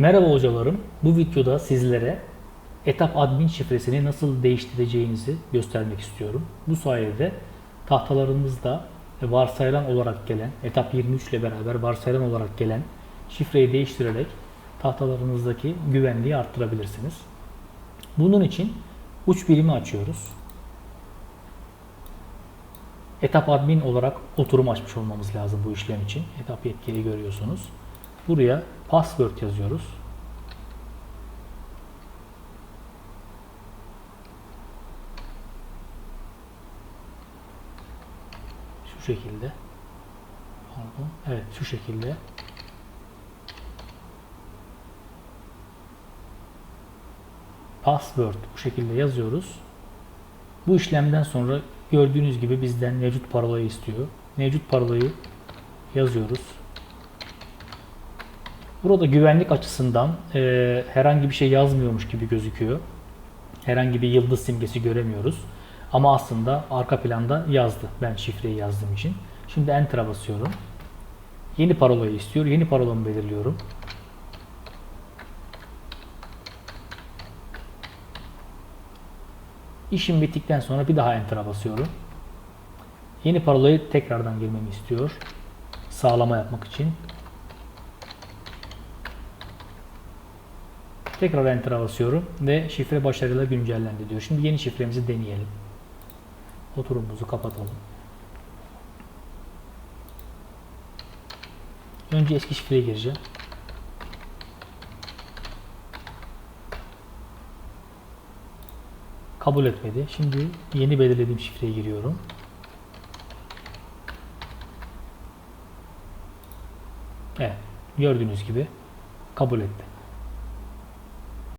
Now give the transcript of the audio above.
Merhaba hocalarım. Bu videoda sizlere etap admin şifresini nasıl değiştireceğinizi göstermek istiyorum. Bu sayede tahtalarınızda varsayılan olarak gelen, etap 23 ile beraber varsayılan olarak gelen şifreyi değiştirerek tahtalarınızdaki güvenliği arttırabilirsiniz. Bunun için uç birimi açıyoruz. Etap admin olarak oturum açmış olmamız lazım bu işlem için. Etap yetkili görüyorsunuz. Buraya password yazıyoruz. Şu şekilde. Pardon. Evet şu şekilde. Password bu şekilde yazıyoruz. Bu işlemden sonra gördüğünüz gibi bizden mevcut parolayı istiyor. Mevcut parolayı yazıyoruz. Burada güvenlik açısından e, herhangi bir şey yazmıyormuş gibi gözüküyor. Herhangi bir yıldız simgesi göremiyoruz. Ama aslında arka planda yazdı. Ben şifreyi yazdığım için. Şimdi Enter'a basıyorum. Yeni parolayı istiyor. Yeni parolamı belirliyorum. İşim bittikten sonra bir daha Enter'a basıyorum. Yeni parolayı tekrardan girmemi istiyor. Sağlama yapmak için. Tekrar Enter'a basıyorum ve şifre başarıyla güncellendi diyor. Şimdi yeni şifremizi deneyelim. Oturumumuzu kapatalım. Önce eski şifreye gireceğim. Kabul etmedi. Şimdi yeni belirlediğim şifreye giriyorum. Evet. Gördüğünüz gibi kabul etti.